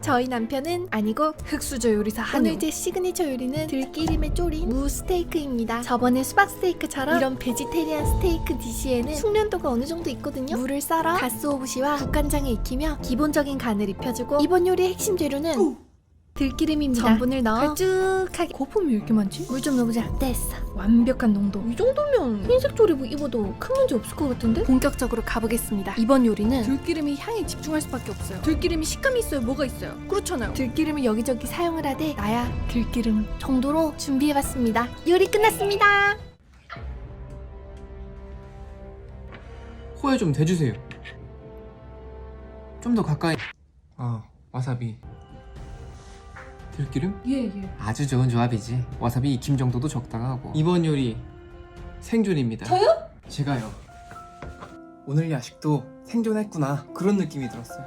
저희 남편은 아니고 흑수저 요리사 한우. 오늘 제 시그니처 요리는 들기름에 졸인 무 스테이크입니다. 저번에 수박 스테이크처럼 이런 베지테리안 스테이크 디시에는 숙련도가 어느 정도 있거든요. 무를 썰어 가스오부시와 국간장에 익히며 기본적인 간을 입혀주고 이번 요리의 핵심 재료는 들기름입니다. 전분을 넣어 걸쭉하게 고품이 왜 이렇게 많지? 물 좀 넣어보자. 됐어. 완벽한 농도. 이 정도면 흰색 조리복 입어도 큰 문제 없을 것 같은데? 본격적으로 가보겠습니다. 이번 요리는 들기름이 향에 집중할 수밖에 없어요. 들기름이 식감이 있어요. 뭐가 있어요? 그렇잖아요. 들기름을 여기저기 사용을 하되 나야 들기름 정도로 준비해봤습니다. 요리 끝났습니다. 코에 좀 대주세요. 좀 더 가까이. 아, 와사비. 들기름? 예 예. 아주 좋은 조합이지. 와사비 익힘 정도도 적당하고. 이번 요리 생존입니다. 저요? 제가요. 오늘 야식도 생존했구나. 그런 느낌이 들었어요.